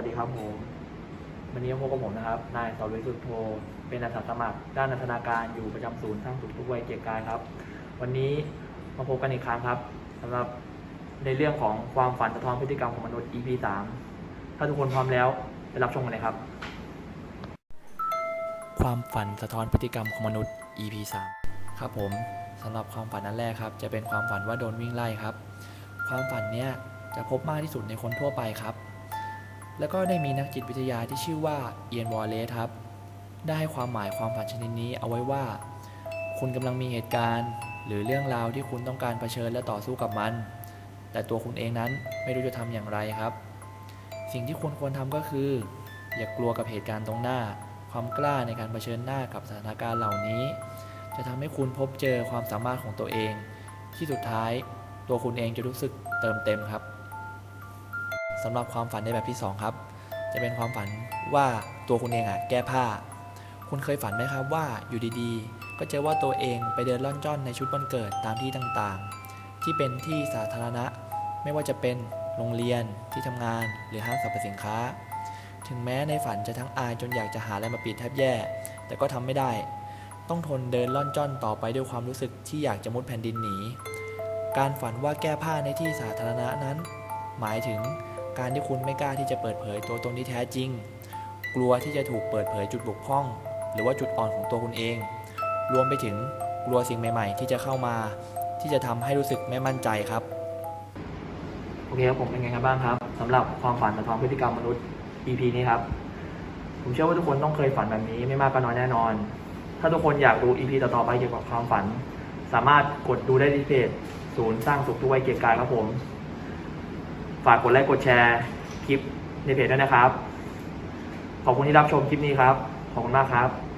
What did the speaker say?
ัสดีครับผม วันนี้พบกับผมนะครับ นายสรวิทย์สุดโทเป็นอาสาสมัคร ด้านนันทนาการอยู่ประจำศูนย์สร้างสุขทุกวัยเกียรติกายครับ วันนี้มาพบกันอีกครั้งครับสำหรับในเรื่องของความฝันสะท้อนพฤติกรรมของมนุษย์ EP 3ถ้าทุกคนพร้อมแล้วไปรับชมกันเลยครับ ความฝันสะท้อนพฤติกรรมของมนุษย์ EP 3ครับผมสำหรับความฝันนั้นแรกครับ จะเป็นความฝันว่าโดนวิ่งไล่ครับ ความฝันเนี้ยจะพบมากที่สุดในคนทั่วไปครับ แล้วก็ได้มีนักจิตวิทยาที่ชื่อว่าเอียนวอลเลสครับ ได้ให้ความหมายความฝันชนิดนี้เอาไว้ว่า คุณกำลังมีเหตุการณ์ หรือเรื่องราวที่คุณต้องการเผชิญและต่อสู้กับมัน แต่ตัวคุณเองนั้นไม่รู้จะทำอย่างไรครับ สิ่งที่คุณควรทำก็คือ อย่ากลัวกับเหตุการณ์ตรงหน้า ความกล้าในการเผชิญหน้ากับสถานการณ์เหล่านี้ จะทำให้คุณพบเจอความสามารถของตัวเอง ที่สุดท้าย ตัวคุณเองจะรู้สึกเติมเต็มครับ สำหรับความฝันในแบบที่สองครับ จะเป็นความฝันว่าตัวคุณเองอะแก้ผ้า คุณเคยฝันไหมครับว่าอยู่ดีๆ ก็เจอว่าตัวเองไปเดินล่อนจ้อนในชุดวันเกิดตามที่ต่างๆ ที่เป็นที่สาธารณะ ไม่ว่าจะเป็นโรงเรียนที่ทำงานหรือห้างสรรพสินค้า ถึงแม้ในฝันจะทั้งอายจนอยากจะหาอะไรมาปิดแทบแย่ แต่ก็ทำไม่ได้ ต้องทนเดินล่อนจ้อนต่อไปด้วยความรู้สึกที่อยากจะมุดแผ่นดินหนี การฝันว่าแก้ผ้าในที่สาธารณะนั้น หมายถึง การที่คุณไม่กล้าที่จะเปิดเผยตัวตนที่แท้จริง กลัวที่จะถูกเปิดเผยจุดบกพร่อง หรือว่าจุดอ่อนของตัวคุณเอง รวมไปถึงกลัวสิ่งใหม่ ๆ ที่จะเข้ามา ที่จะทำให้รู้สึกไม่มั่นใจครับ โอเคครับผมเป็นไงครับบ้างครับสำหรับความฝันสะท้อนพฤติกรรมมนุษย์ EP นี้ครับ ผมเชื่อว่าทุกคนต้องเคยฝันแบบนี้ไม่มากก็น้อยแน่นอน ถ้าทุกคนอยากดู EP ต่อๆไปเกี่ยวกับความฝัน สามารถกดดูได้ที่เพจศูนย์สร้างสุขทุกวัยเกียรติกายครับผม ฝากกดไลค์กดแชร์คลิปในเพจด้วยนะครับ ขอบคุณที่รับชมคลิปนี้ครับ ขอบคุณมากครับ